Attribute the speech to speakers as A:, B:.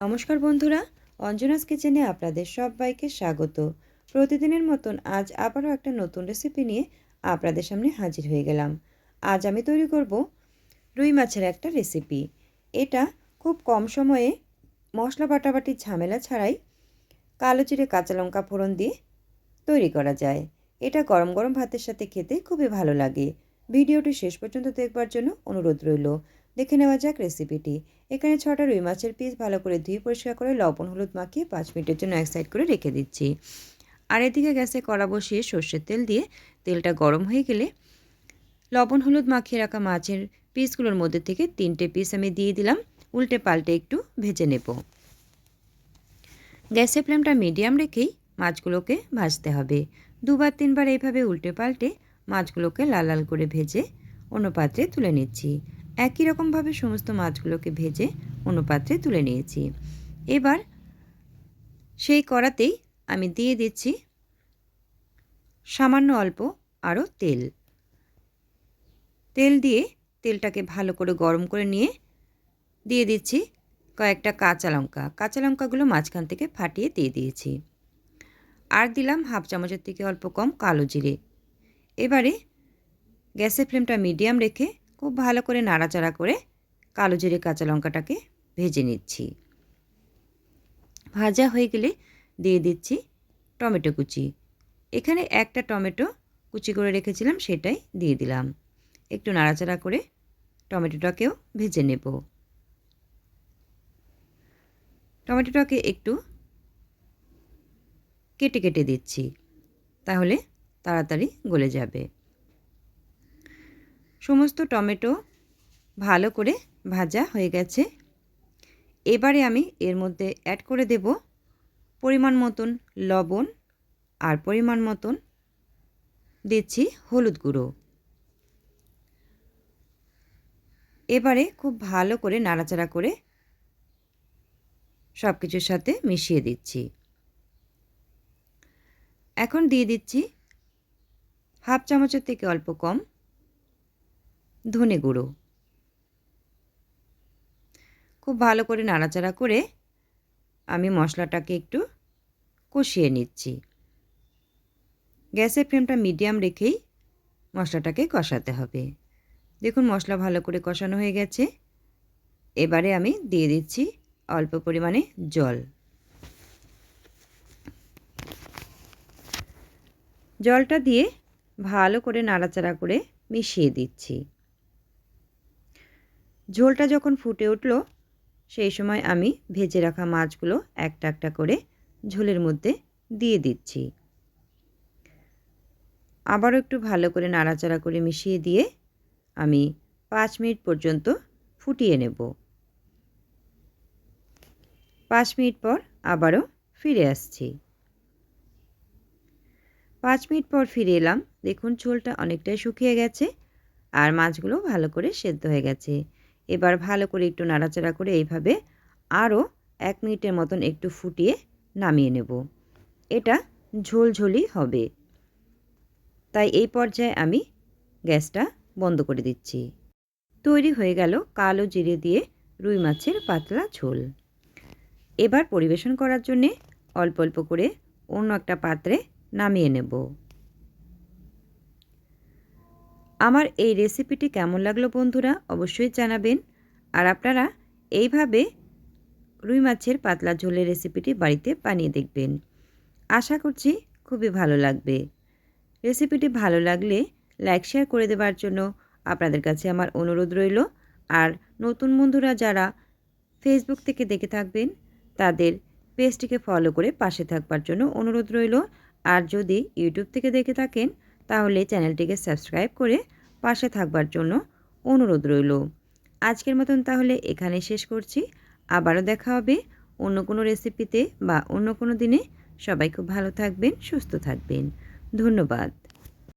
A: নমস্কার বন্ধুরা, অঞ্জনাস কিচেনে আপনাদের সবাইকে স্বাগত। প্রতিদিনের মতন আজ আবারও একটা নতুন রেসিপি নিয়ে আপনাদের সামনে হাজির হয়ে গেলাম। আজ আমি তৈরি করব রুই মাছের একটা রেসিপি এটা খুব কম সময়ে মশলা বাটাবাটি ঝামেলা ছাড়াই কালো জিরে কাঁচা লঙ্কা ফোড়ন দিয়ে তৈরি করা যায়। এটা গরম গরম ভাতের সাথে খেতে খুবই ভালো লাগে। ভিডিওটি শেষ পর্যন্ত দেখবার জন্য অনুরোধ রইল। দেখে নেওয়া যাক রেসিপিটি এখানে ছটা রুই মাছের পিস ভালো করে ধুয়ে পরিষ্কার করে লবণ, হলুদ মাখিয়ে পাঁচ মিনিটের জন্য এক সাইড করে রেখে দিচ্ছি। আর এদিকে গ্যাসে কড়া বসিয়ে সর্ষের তেল দিয়ে তেলটা গরম হয়ে গেলে লবণ, হলুদ মাখিয়ে রাখা মাছের পিসগুলোর মধ্যে থেকে তিনটে পিস আমি দিয়ে দিলাম। উল্টে পাল্টে একটু ভেজে নেব। গ্যাসের ফ্লেমটা মিডিয়াম রেখেই মাছগুলোকে ভাজতে হবে। দুবার, তিনবার এইভাবে উল্টে পাল্টে মাছগুলোকে লাল লাল করে ভেজে অন্য পাত্রে তুলে নিচ্ছি। একই রকমভাবে সমস্ত মাছগুলোকে ভেজে অন্য পাত্রে তুলে নিয়েছি। এবার সেই কড়াতেই আমি দিয়ে দিচ্ছি সামান্য অল্প আরও তেল। তেল দিয়ে তেলটাকে ভালো করে গরম করে নিয়ে দিয়ে দিচ্ছি কয়েকটা কাঁচা লঙ্কা। কাঁচা লঙ্কাগুলো মাঝখান থেকে ফাটিয়ে দিয়ে দিয়েছি। আর দিলাম হাফ চামচের থেকে অল্প কম কালো জিরে। এবারে গ্যাসের ফ্লেমটা মিডিয়াম রেখে খুব ভালো করে নাড়াচাড়া করে কালো জিরে কাঁচা লঙ্কাটাকে ভেজে নিচ্ছি। ভাজা হয়ে গেলে দিয়ে দিচ্ছি টমেটো কুচি। এখানে একটা টমেটো কুচি করে রেখেছিলাম, সেটাই দিয়ে দিলাম। একটু নাড়াচাড়া করে টমেটোটাকেও ভেজে নেব। টমেটোটাকে একটু কেটে কেটে দিচ্ছি, তাহলে তাড়াতাড়ি গলে যাবে। সমস্ত টমেটো ভালো করে ভাজা হয়ে গেছে। এবারে আমি এর মধ্যে অ্যাড করে দেব পরিমাণ মতন লবণ আর পরিমাণ মতন দিচ্ছি হলুদ গুঁড়ো। এবারে খুব ভালো করে নাড়াচাড়া করে সব কিছুর সাথে মিশিয়ে দিচ্ছি। এখন দিয়ে দিচ্ছি হাফ চামচের থেকে অল্প কম ধনে গুঁড়ো। খুব ভালো করে নাড়াচাড়া করে আমি মশলাটাকে একটু কষিয়ে নিচ্ছি। গ্যাসের ফ্লেমটা মিডিয়াম রেখেই মশলাটাকে কষাতে হবে। দেখুন মশলা ভালো করে কষানো হয়ে গেছে। এবারে আমি দিয়ে দিচ্ছি অল্প পরিমাণে জল। জলটা দিয়ে ভালো করে নাড়াচাড়া করে মিশিয়ে দিচ্ছি। ঝোলটা যখন ফুটে উঠল, সেই সময় আমি ভেজে রাখা মাছগুলো একটা একটা করে ঝোলের মধ্যে দিয়ে দিচ্ছি। আবারও একটু ভালো করে নাড়াচাড়া করে মিশিয়ে দিয়ে আমি পাঁচ মিনিট পর্যন্ত ফুটিয়ে নেব। পাঁচ মিনিট পর আবারও ফিরে আসছি। পাঁচ মিনিট পর ফিরে এলাম। দেখুন, ঝোলটা অনেকটাই শুকিয়ে গেছে আর মাছগুলো ভালো করে সেদ্ধ হয়ে গেছে। এবার ভালো করে একটু নাড়াচাড়া করে এইভাবে আরও এক মিনিটের মতন একটু ফুটিয়ে নামিয়ে নেব। এটা ঝোলঝোলই হবে। তাই এই পর্যায়ে আমি গ্যাসটা বন্ধ করে দিচ্ছি। তৈরি হয়ে গেল কালো জিরে দিয়ে রুই মাছের পাতলা ঝোল। এবার পরিবেশন করার জন্যে অল্প অল্প করে অন্য একটা পাত্রে নামিয়ে নেব। আমার এই রেসিপিটি কেমন লাগল বন্ধুরা অবশ্যই জানাবেন। আর আপনারা এইভাবে রুই মাছের পাতলা ঝোলের রেসিপিটি বাড়িতে বানিয়ে দেখবেন। আশা করছি খুবই ভালো লাগবে। রেসিপিটি ভালো লাগলে লাইক শেয়ার করে দেওয়ার জন্য আপনাদের কাছে আমার অনুরোধ রইল। আর নতুন বন্ধুরা যারা ফেসবুক থেকে দেখে থাকবেন, তাদের পেজটিকে ফলো করে পাশে থাকবার জন্য অনুরোধ রইল। আর যদি ইউটিউব থেকে দেখে থাকেন তাহলে চ্যানেলটিকে সাবস্ক্রাইব করে পাশে থাকবার জন্য অনুরোধ রইল। আজকের মতন তাহলে এখানে শেষ করছি। আবারও দেখা হবে অন্য কোনো রেসিপিতে বা অন্য কোনো দিনে। সবাই খুব ভালো থাকবেন, সুস্থ থাকবেন। ধন্যবাদ।